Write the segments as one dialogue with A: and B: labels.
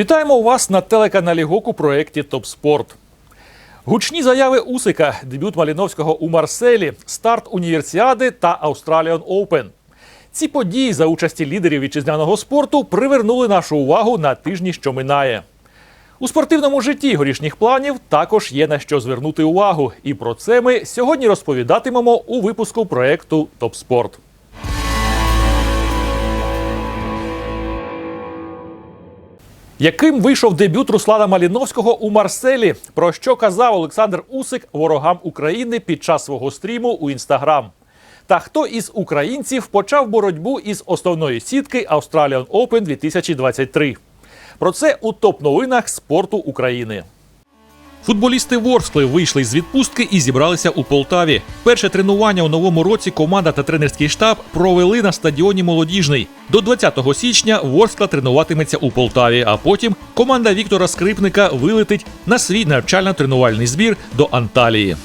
A: Вітаємо вас на телеканалі ГОК проєкті Топ Спорт. Гучні заяви Усика, дебют Маліновського у Марселі, старт універсіади та Australian Open. Ці події за участі лідерів вітчизняного спорту привернули нашу увагу на тижні, що минає. У спортивному житті горішніх планів також є на що звернути увагу. І про це ми сьогодні розповідатимемо у випуску проєкту Топ Яким вийшов дебют Руслана Маліновського у Марселі? Про що казав Олександр Усик ворогам України під час свого стріму у інстаграм? Та хто із українців почав боротьбу із основної сітки Australian Open 2023? Про це у топ новинах спорту України. Футболісти Ворскли вийшли з відпустки і зібралися у Полтаві. Перше тренування у новому році команда та тренерський штаб провели на стадіоні Молодіжний. До 20 січня Ворскла тренуватиметься у Полтаві, а потім команда Віктора Скрипника вилетить на свій навчально-тренувальний збір до Анталії.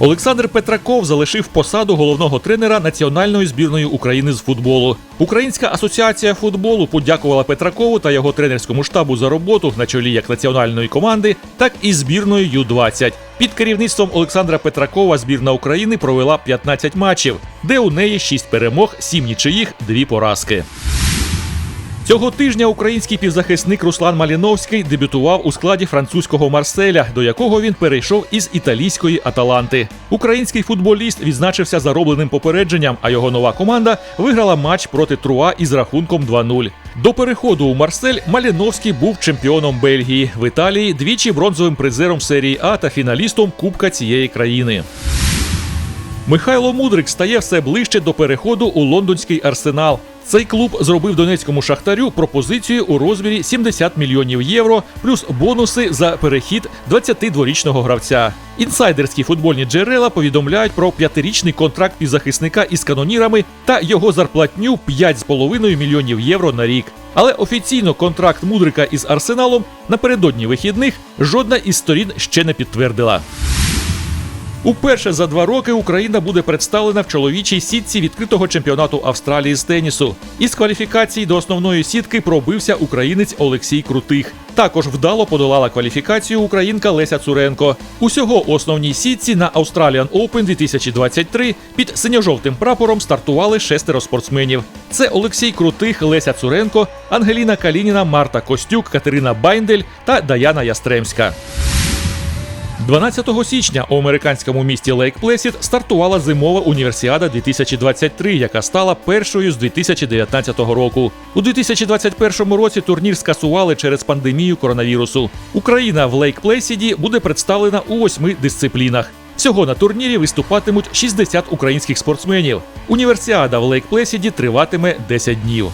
A: Олександр Петраков залишив посаду головного тренера національної збірної України з футболу. Українська асоціація футболу подякувала Петракову та його тренерському штабу за роботу на чолі як національної команди, так і збірної Ю-20. Під керівництвом Олександра Петракова збірна України провела 15 матчів, де у неї 6 перемог, 7 нічиїх, 2 поразки. Цього тижня український півзахисник Руслан Маліновський дебютував у складі французького Марселя, до якого він перейшов із італійської Аталанти. Український футболіст відзначився заробленим попередженням, а його нова команда виграла матч проти Труа із рахунком 2-0. До переходу у Марсель Маліновський був чемпіоном Бельгії в Італії, двічі бронзовим призером серії А та фіналістом Кубка цієї країни. Михайло Мудрик стає все ближче до переходу у лондонський арсенал. Цей клуб зробив донецькому шахтарю пропозицію у розмірі 70 мільйонів євро, плюс бонуси за перехід 22-річного гравця. Інсайдерські футбольні джерела повідомляють про п'ятирічний контракт півзахисника із канонірами та його зарплатню 5,5 мільйонів євро на рік. Але офіційно контракт Мудрика із арсеналом напередодні вихідних жодна із сторін ще не підтвердила. Уперше за два роки Україна буде представлена в чоловічій сітці відкритого чемпіонату Австралії з тенісу. Із кваліфікації до основної сітки пробився українець Олексій Крутих. Також вдало подолала кваліфікацію українка Леся Цуренко. Усього у основній сітці на Australian Open 2023 під синьо-жовтим прапором стартували шестеро спортсменів. Це Олексій Крутих, Леся Цуренко, Ангеліна Калініна, Марта Костюк, Катерина Байндель та Даяна Ястремська. 12 січня у американському місті Лейк Плесід стартувала зимова універсіада 2023, яка стала першою з 2019 року. У 2021 році турнір скасували через пандемію коронавірусу. Україна в Лейк Плесіді буде представлена у восьми дисциплінах. Всього на турнірі виступатимуть 60 українських спортсменів. Універсіада в Лейк Плесіді триватиме 10 днів.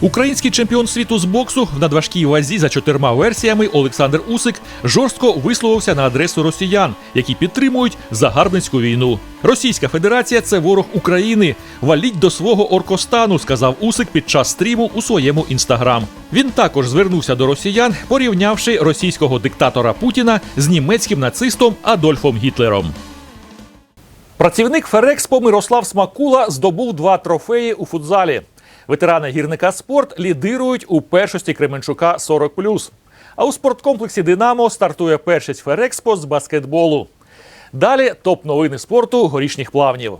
A: Український чемпіон світу з боксу в надважкій вазі за чотирма версіями Олександр Усик жорстко висловився на адресу росіян, які підтримують загарбницьку війну. Російська Федерація це ворог України. Валіть до свого оркостану, сказав Усик під час стріму у своєму інстаграм. Він також звернувся до росіян, порівнявши російського диктатора Путіна з німецьким нацистом Адольфом Гітлером. Працівник Ферекспо Мирослав Смакула здобув два трофеї у футзалі. Ветерани гірника спорт лідирують у першості Кременчука 40+. А у спорткомплексі Динамо стартує першість Ферекспо з баскетболу. Далі топ новини спорту горішніх плавнів.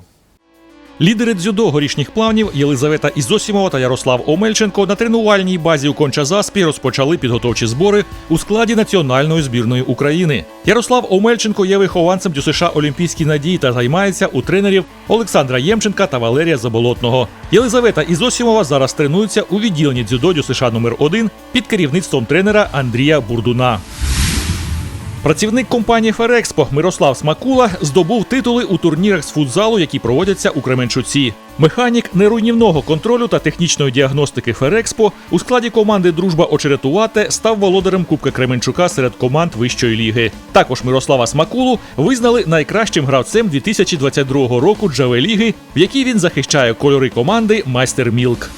A: Лідери дзюдо горішніх плавнів Єлизавета Ізосімова та Ярослав Омельченко на тренувальній базі у Кончазаспі розпочали підготовчі збори у складі національної збірної України. Ярослав Омельченко є вихованцем ДЮСШ Олімпійські надії та займається у тренерів Олександра Ємченка та Валерія Заболотного. Єлизавета Ізосімова зараз тренується у відділенні дзюдо ДЮСШ номер 1 під керівництвом тренера Андрія Бурдуна. Працівник компанії Ферекспо Мирослав Смакула здобув титули у турнірах з футзалу, які проводяться у Кременчуці. Механік неруйнівного контролю та технічної діагностики Ферекспо у складі команди Дружба очеретувати став володарем Кубка Кременчука серед команд вищої ліги. Також Мирослава Смакулу визнали найкращим гравцем 2022 року Джавеліги, в якій він захищає кольори команди Майстер Мілк.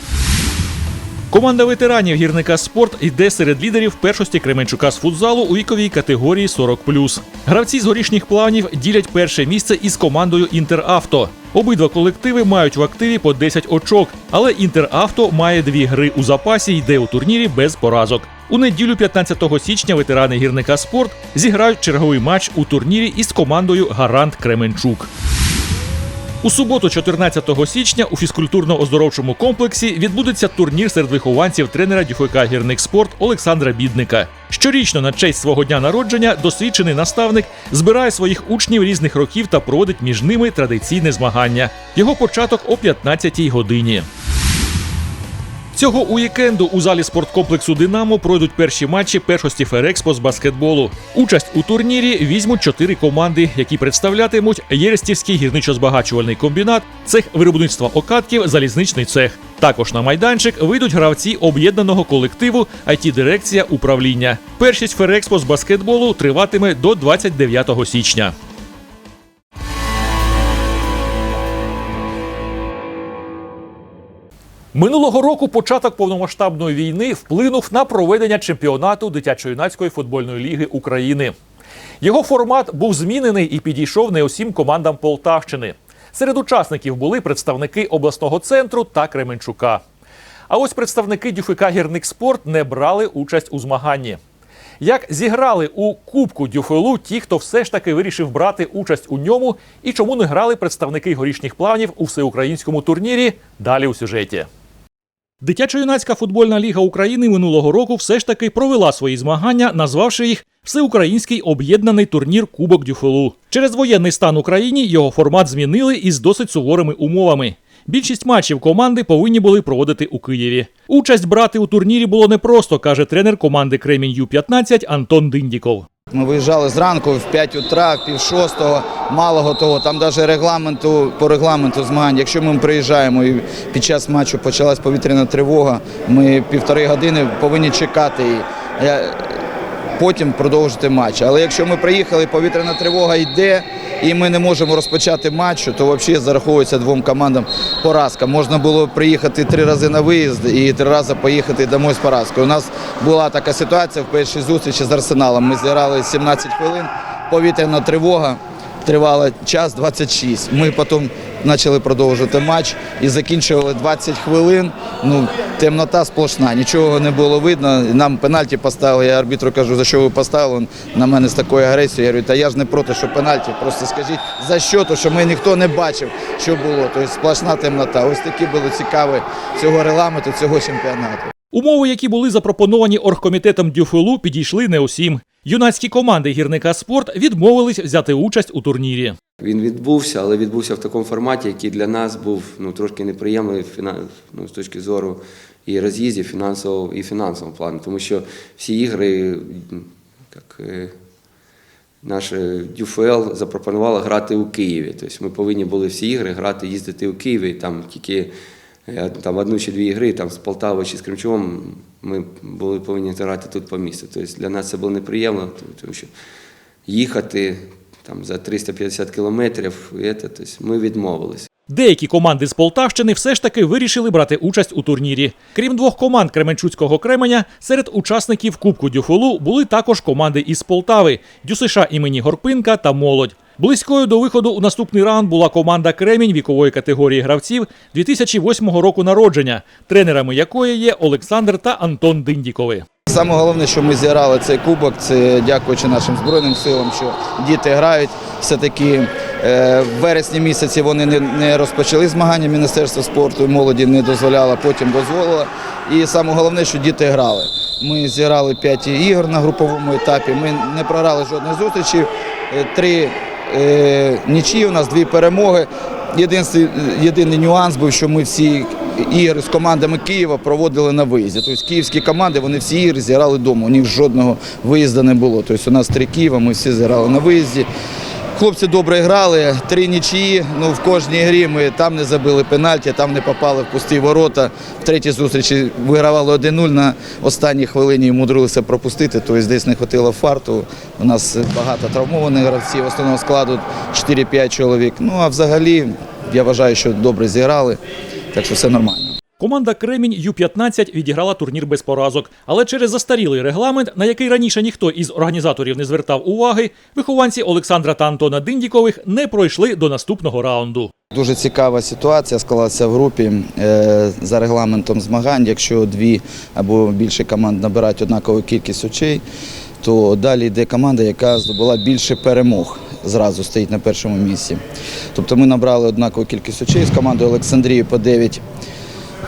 A: Команда ветеранів гірника спорт йде серед лідерів першості Кременчука з футзалу у віковій категорії 40+. Гравці з горішніх планів ділять перше місце із командою Інтеравто. Обидва колективи мають в активі по 10 очок, але Інтеравто має дві гри у запасі йде у турнірі без поразок. У неділю 15 січня ветерани гірника спорт зіграють черговий матч у турнірі із командою Гарант Кременчук. У суботу, 14 січня, у фізкультурно-оздоровчому комплексі відбудеться турнір серед вихованців тренера Діхойка «Гірник спорт Олександра Бідника. Щорічно на честь свого дня народження досвідчений наставник збирає своїх учнів різних років та проводить між ними традиційне змагання. Його початок о 15-й годині. Цього уікенду у залі спорткомплексу Динамо пройдуть перші матчі першості Ферекспо з баскетболу. Участь у турнірі візьмуть чотири команди, які представлятимуть Єрестівський гірничо-збагачувальний комбінат, цех виробництва окатків, залізничний цех. Також на майданчик вийдуть гравці об'єднаного колективу it дирекція управління. Першість Ферекспо з баскетболу триватиме до 29 січня. Минулого року початок повномасштабної війни вплинув на проведення чемпіонату дитячо-юнацької футбольної ліги України. Його формат був змінений і підійшов не усім командам Полтавщини. Серед учасників були представники обласного центру та Кременчука. А ось представники ДЮФК «Гірник спорт не брали участь у змаганні. Як зіграли у Кубку Дюфелу ті, хто все ж таки вирішив брати участь у ньому, і чому не грали представники горішніх планів у всеукраїнському турнірі? Далі у сюжеті. Дитячо-юнацька футбольна ліга України минулого року все ж таки провела свої змагання, назвавши їх Всеукраїнський об'єднаний турнір Кубок Дюфелу. Через воєнний стан Україні його формат змінили із досить суворими умовами. Більшість матчів команди повинні були проводити у Києві. Участь брати у турнірі було непросто, каже тренер команди Кремінь Ю-15 Антон Диндіков.
B: Ми виїжджали зранку в 5 утра, пів шостого, малого того. Там навіть регламенту по регламенту змагань. Якщо ми приїжджаємо і під час матчу почалась повітряна тривога, ми півтори години повинні чекати її. Потім продовжити матч. Але якщо ми приїхали, повітряна тривога йде, і ми не можемо розпочати матчу, то взагалі зараховується двом командам поразка. Можна було приїхати три рази на виїзд і три рази поїхати домой з поразкою. У нас була така ситуація в першій зустрічі з Арсеналом. Ми зіграли 17 хвилин, повітряна тривога. Тривала час 26. Ми потім почали продовжувати матч і закінчували 20 хвилин. Ну, темнота сплошна, нічого не було видно. Нам пенальті поставили. Я арбітру кажу, за що ви поставили Він на мене з такою агресією. Я говорю, та я ж не проти, що пенальті. Просто скажіть за що, то що ми ніхто не бачив, що було. Тобто сплошна темнота. Ось такі були цікаві цього регламенту, цього чемпіонату.
A: Умови, які були запропоновані оргкомітетом Дюфелу, підійшли не усім. Юнацькі команди гірника спорт відмовились взяти участь у турнірі.
C: Він відбувся, але відбувся в такому форматі, який для нас був ну, трошки неприємний ну, з точки зору і роз'їздів, фінансового і фінансового плану. Тому що всі ігри, як е, наш ДЮФЛ запропонувала грати у Києві. Тобто ми повинні були всі ігри грати, їздити у Києві. Там тільки е, там одну чи дві ігри, там з Полтави чи з Кримчовом ми були повинні грати тут по місту. Тобто для нас це було неприємно, тому що їхати там за 350 кілометрів, це, тобто ми відмовилися.
A: Деякі команди з Полтавщини все ж таки вирішили брати участь у турнірі. Крім двох команд Кременчуцького Кременя, серед учасників Кубку Дюфолу були також команди із Полтави ДЮСШ імені Горпинка та Молодь. Близькою до виходу у наступний раунд була команда Кремінь вікової категорії гравців 2008 року народження, тренерами якої є Олександр та Антон Диндікови.
B: Саме головне, що ми зіграли цей кубок, це дякуючи нашим Збройним силам, що діти грають. Все-таки е, в вересні місяці вони не, розпочали змагання Міністерства спорту і молоді не дозволяло, потім дозволило. І саме головне, що діти грали. Ми зіграли 5 ігор на груповому етапі. Ми не програли жодної зустрічі. Е, Три нічі, у нас дві перемоги. Єдиний, єдиний нюанс був, що ми всі ігри з командами Києва проводили на виїзді. Тобто київські команди вони всі ігри зіграли вдома. У них жодного виїзду не було. Тобто у нас три Києва, ми всі зіграли на виїзді. Хлопці добре грали, три нічиї. Ну в кожній грі ми там не забили пенальті, там не попали в пусті ворота. В третій зустрічі вигравали 1-0 на останній хвилині мудрилися пропустити. Тобто десь не хватило фарту. У нас багато травмованих гравців, основного складу 4-5 чоловік. Ну а взагалі я вважаю, що добре зіграли, так що все нормально.
A: Команда Кремінь Ю-15 відіграла турнір без поразок, але через застарілий регламент, на який раніше ніхто із організаторів не звертав уваги, вихованці Олександра та Антона Диндікових не пройшли до наступного раунду.
B: Дуже цікава ситуація склалася в групі е, за регламентом змагань. Якщо дві або більше команд набирають однакову кількість очей, то далі йде команда, яка здобула більше перемог. Зразу стоїть на першому місці. Тобто ми набрали однакову кількість очей з командою Олександрії по 9.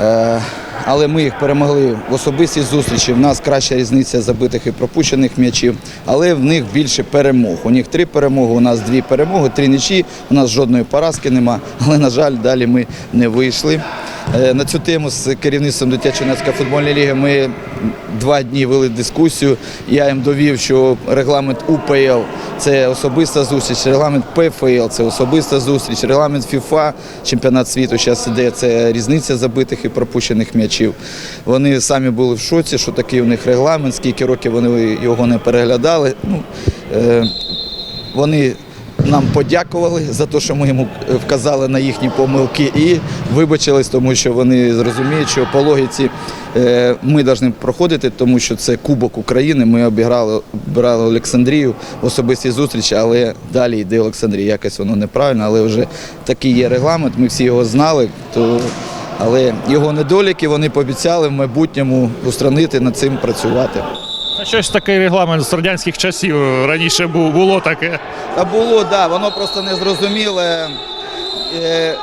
B: Е, Але ми їх перемогли в особистій зустрічі. В нас краща різниця забитих і пропущених м'ячів, але в них більше перемог. У них три перемоги, у нас дві перемоги, три нічі. У нас жодної поразки нема. Але, на жаль, далі ми не вийшли. Е, На цю тему з керівництвом дитячо-юнацької футбольної ліги ми два дні вели дискусію. Я їм довів, що регламент УПЛ це особиста зустріч, регламент ПФЛ це особиста зустріч, регламент ФІФА, чемпіонат світу зараз іде, це різниця забитих і пропущених м'ячів. Вони самі були в шоці, що такий у них регламент, скільки років вони його не переглядали. Ну, е, вони нам подякували за те, що ми йому вказали на їхні помилки і вибачились, тому що вони зрозуміють, що по логіці е, ми повинні проходити, тому що це Кубок України. Ми обіграли, обирали Олександрію в особистій зустрічі, але далі йде Олександрія. Якось воно неправильно, але вже такий є регламент, ми всі його знали. То... Але його недоліки вони пообіцяли в майбутньому устранити над цим працювати.
A: Щось такий регламент з радянських часів раніше був, було таке.
B: Та було, так, да, воно просто не зрозуміле. Е,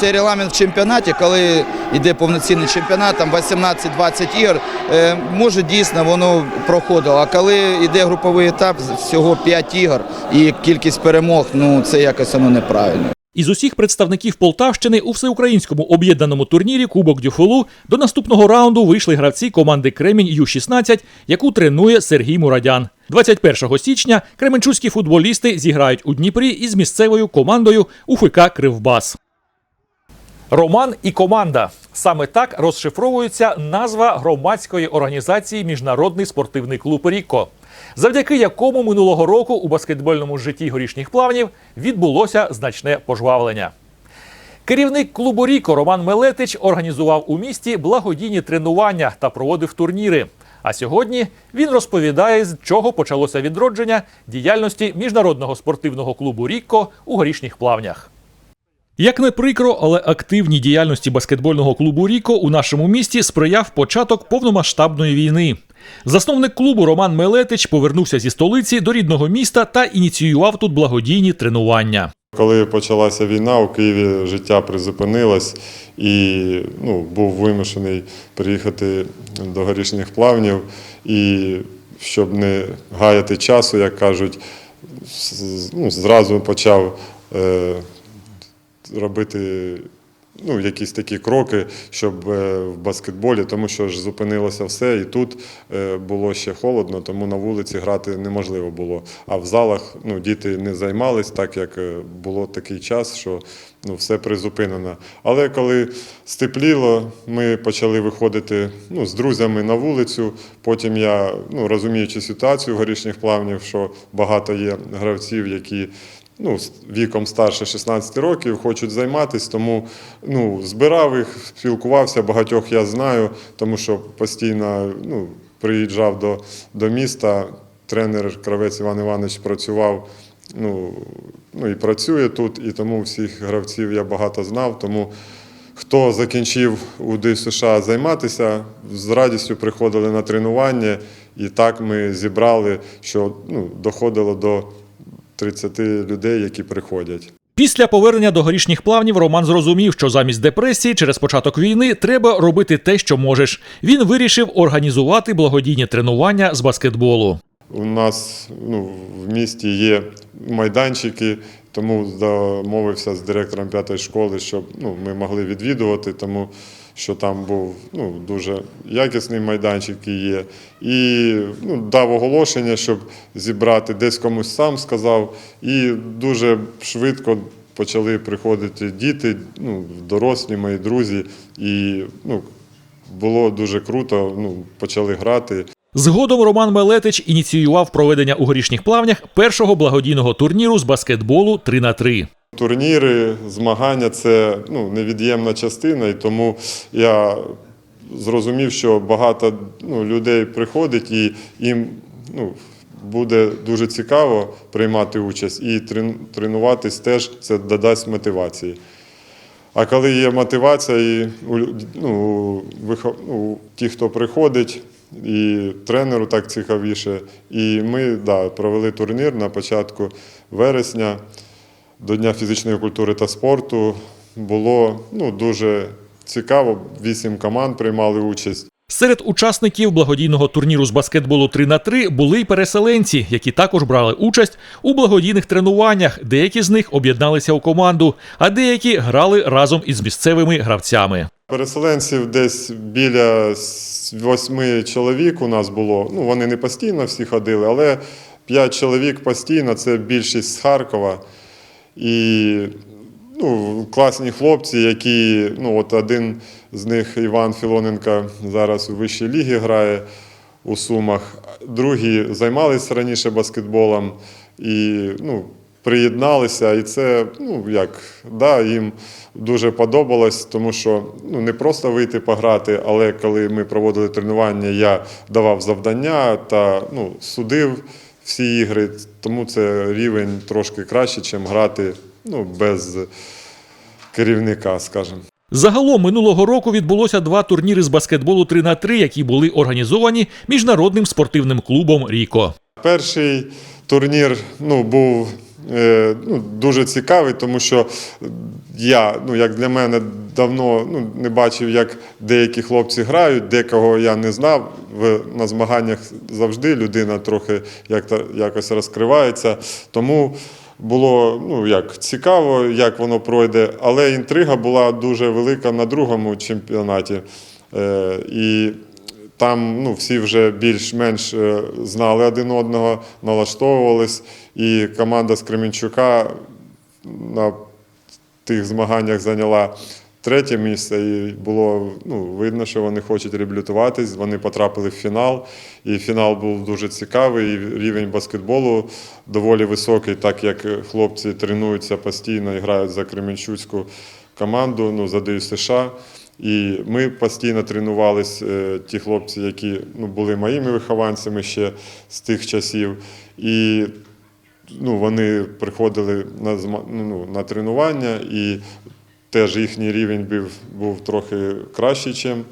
B: Цей регламент в чемпіонаті, коли йде повноцінний чемпіонат, там 18-20 ігор, е, може дійсно воно проходило. А коли йде груповий етап, всього 5 ігор і кількість перемог, ну це якось воно неправильно.
A: Із усіх представників Полтавщини у всеукраїнському об'єднаному турнірі Кубок Дюфулу до наступного раунду вийшли гравці команди Кремінь Ю-16, яку тренує Сергій Мурадян. 21 січня кременчуцькі футболісти зіграють у Дніпрі із місцевою командою УФК Кривбас. Роман і команда саме так розшифровується назва громадської організації Міжнародний спортивний клуб Ріко, завдяки якому минулого року у баскетбольному житті горішніх плавнів відбулося значне пожвавлення. Керівник клубу Ріко Роман Мелетич організував у місті благодійні тренування та проводив турніри. А сьогодні він розповідає, з чого почалося відродження діяльності міжнародного спортивного клубу Ріко у горішніх плавнях. Як не прикро, але активній діяльності баскетбольного клубу Ріко у нашому місті сприяв початок повномасштабної війни. Засновник клубу Роман Мелетич повернувся зі столиці до рідного міста та ініціював тут благодійні тренування.
D: Коли почалася війна, у Києві життя призупинилось і ну, був вимушений приїхати до горішніх плавнів. І щоб не гаяти часу, як кажуть, ну, зразу почав е, робити ну, якісь такі кроки, щоб е, в баскетболі, тому що ж зупинилося все, і тут е, було ще холодно, тому на вулиці грати неможливо було. А в залах ну, діти не займались, так як е, було такий час, що ну, все призупинено. Але коли степліло, ми почали виходити ну, з друзями на вулицю. Потім я, ну, розуміючи ситуацію горішніх плавнів, що багато є гравців, які ну, віком старше 16 років, хочуть займатися, тому ну, збирав їх, спілкувався, багатьох я знаю, тому що постійно ну, приїжджав до, до міста. Тренер Кравець Іван Іванович працював ну, ну, і працює тут, і тому всіх гравців я багато знав. Тому хто закінчив у США займатися, з радістю приходили на тренування, і так ми зібрали, що ну, доходило до 30 людей, які приходять.
A: Після повернення до горішніх плавнів Роман зрозумів, що замість депресії через початок війни треба робити те, що можеш. Він вирішив організувати благодійні тренування з баскетболу.
D: У нас ну, в місті є майданчики, тому домовився з директором п'ятої школи, щоб ну, ми могли відвідувати, тому що там був ну, дуже якісний майданчик і є. І ну, дав оголошення, щоб зібрати десь комусь сам сказав. І дуже швидко почали приходити діти, ну, дорослі мої друзі. І ну, було дуже круто, ну, почали грати.
A: Згодом Роман Мелетич ініціював проведення у горішніх плавнях першого благодійного турніру з баскетболу 3 на 3
D: Турніри, змагання це ну, невід'ємна частина, і тому я зрозумів, що багато ну, людей приходить і їм ну, буде дуже цікаво приймати участь і тренуватись теж це додасть мотивації. А коли є мотивація, і ну, у вихо- ну, ті, хто приходить, і тренеру так цікавіше. І ми да, провели турнір на початку вересня до Дня фізичної культури та спорту. Було ну, дуже цікаво. Вісім команд приймали участь.
A: Серед учасників благодійного турніру з баскетболу 3 на 3 були й переселенці, які також брали участь у благодійних тренуваннях. Деякі з них об'єдналися у команду, а деякі грали разом із місцевими гравцями.
D: Переселенців десь біля восьми чоловік у нас було. Ну, вони не постійно всі ходили, але п'ять чоловік постійно це більшість з Харкова. І ну, класні хлопці, які, ну, от один з них Іван Філоненко зараз у вищій лігі грає у Сумах. Другі займалися раніше баскетболом і ну, приєдналися. І це, ну як, да, їм дуже подобалось, тому що ну, не просто вийти пограти, але коли ми проводили тренування, я давав завдання та ну, судив всі ігри, тому це рівень трошки краще, ніж грати ну, без керівника, скажімо.
A: Загалом минулого року відбулося два турніри з баскетболу 3 на 3 які були організовані міжнародним спортивним клубом Ріко.
D: Перший турнір ну, був ну, дуже цікавий, тому що я, ну, як для мене, давно ну, не бачив, як деякі хлопці грають, декого я не знав. На змаганнях завжди людина трохи як, якось розкривається. Тому було ну, як, цікаво, як воно пройде, але інтрига була дуже велика на другому чемпіонаті. Е, і там ну, всі вже більш-менш е, знали один одного, налаштовувались. І команда з Кременчука на тих змаганнях зайняла третє місце, і було ну, видно, що вони хочуть реабілітуватись. Вони потрапили в фінал. І фінал був дуже цікавий. І рівень баскетболу доволі високий, так як хлопці тренуються постійно і грають за Кременчуцьку команду, ну, за ДЮСШ. США. І ми постійно тренувались, е, ті хлопці, які ну, були моїми вихованцями ще з тих часів. І ну, вони приходили на, ну, на тренування, і теж їхній рівень був, був трохи кращий, ніж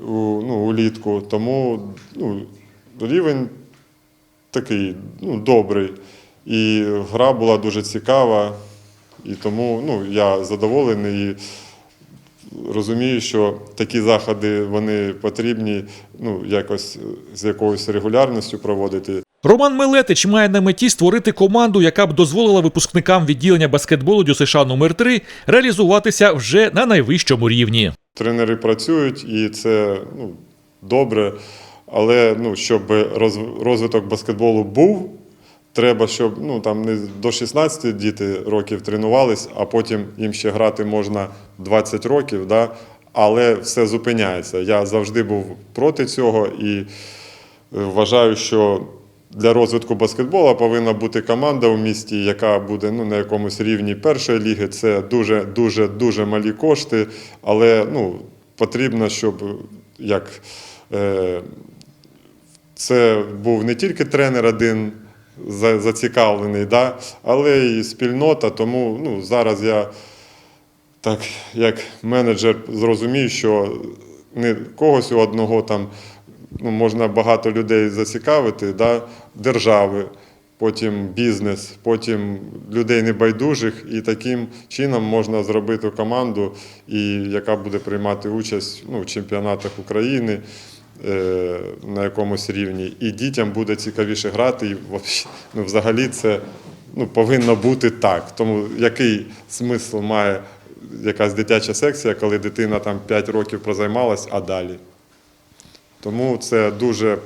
D: у, ну, улітку. Тому ну, рівень такий ну, добрий. І гра була дуже цікава, і тому ну, я задоволений. Розумію, що такі заходи вони потрібні ну, якось з якоюсь регулярністю проводити.
A: Роман Мелетич має на меті створити команду, яка б дозволила випускникам відділення баскетболу ДЮСШ номер 3 реалізуватися вже на найвищому рівні.
D: Тренери працюють, і це ну, добре. Але ну, щоб роз- розвиток баскетболу був, треба, щоб ну, там не до 16 діти років тренувались, а потім їм ще грати можна 20 років. Да? Але все зупиняється. Я завжди був проти цього і е, вважаю, що для розвитку баскетболу повинна бути команда у місті, яка буде ну, на якомусь рівні першої ліги. Це дуже, дуже, дуже малі кошти, але ну, потрібно, щоб як. Е, це був не тільки тренер один зацікавлений, да, але і спільнота. Тому ну, зараз я, так як менеджер, зрозумів, що не когось у одного там ну, можна багато людей зацікавити, да, держави, потім бізнес, потім людей небайдужих, і таким чином можна зробити команду, і, яка буде приймати участь ну, в чемпіонатах України на якомусь рівні. І дітям буде цікавіше грати. І ну, взагалі це ну, повинно бути так. Тому який смисл має якась дитяча секція, коли дитина там 5 років прозаймалась, а далі? Тому це дуже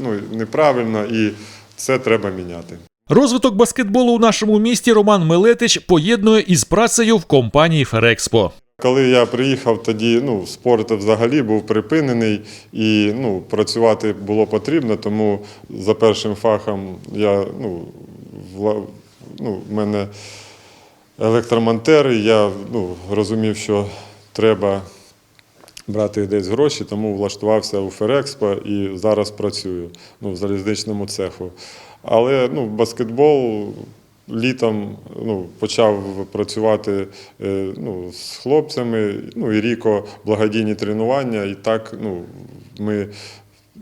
D: ну, неправильно і це треба міняти.
A: Розвиток баскетболу у нашому місті Роман Мелетич поєднує із працею в компанії Ферекспо.
D: Коли я приїхав, тоді ну, спорт взагалі був припинений і ну, працювати було потрібно, тому за першим фахом я, ну, вла, ну, в мене електромонтер. і Я ну, розумів, що треба брати десь гроші, тому влаштувався у Ферекспо і зараз працюю ну, в залізничному цеху. Але ну, баскетбол літом ну, почав працювати е, ну, з хлопцями, ну і ріко благодійні тренування. І так ну, ми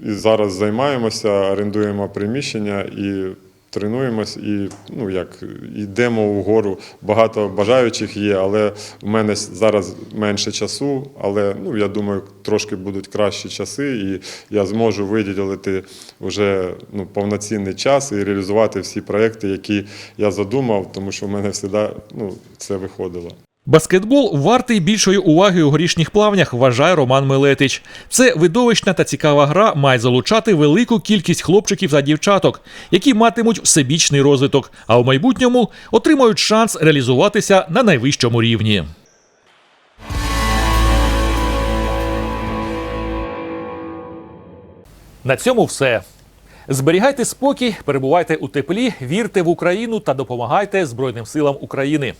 D: і зараз займаємося, орендуємо приміщення і тренуємось, і ну як йдемо вгору. Багато бажаючих є, але в мене зараз менше часу. Але ну я думаю, трошки будуть кращі часи, і я зможу виділити вже ну, повноцінний час і реалізувати всі проекти, які я задумав, тому що в мене завжди ну, це виходило.
A: Баскетбол вартий більшої уваги у горішніх плавнях, вважає Роман Милетич. Це видовищна та цікава гра має залучати велику кількість хлопчиків та дівчаток, які матимуть всебічний розвиток, а в майбутньому отримають шанс реалізуватися на найвищому рівні. На цьому все. Зберігайте спокій, перебувайте у теплі, вірте в Україну та допомагайте Збройним силам України.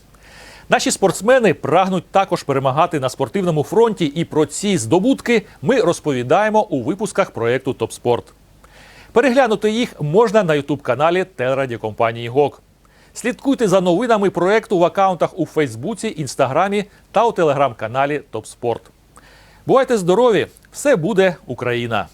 A: Наші спортсмени прагнуть також перемагати на спортивному фронті, і про ці здобутки ми розповідаємо у випусках проєкту Топспорт. Переглянути їх можна на ютуб-каналі телерадіокомпанії ГОК. Слідкуйте за новинами проєкту в акаунтах у Фейсбуці, Інстаграмі та у телеграм-каналі Топспорт. Бувайте здорові! Все буде Україна!